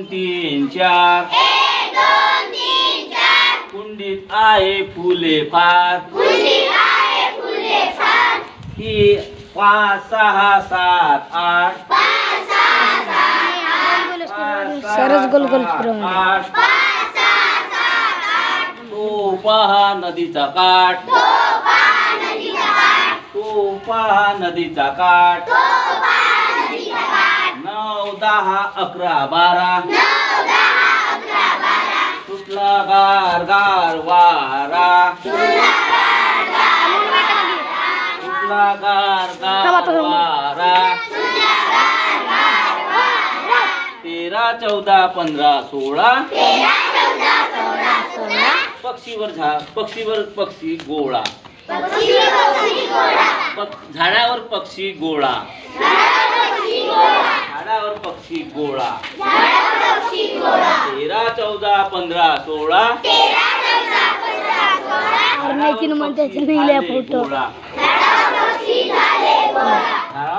दोन तीन चार. कुंडीत आहे फुले फार. ही पाच सहा सात आठ. पाच, सहा, सरस गोल गोल सात, फिरवून. आठ. तो पहा नदीचा काठ. तो पहा नदीचा काठ. दहा अकरा बारा. सुटला गार गार वारा सुटला गार गार वारा तेरा चौदा पंधरा सोळा. पक्षीवर झा पक्षीवर पक्षी गोळा. झाडावर पक्षी गोळा. पक्षी गोळा. तेरा चौदा पंधरा सोळा. फोटो. गोळा.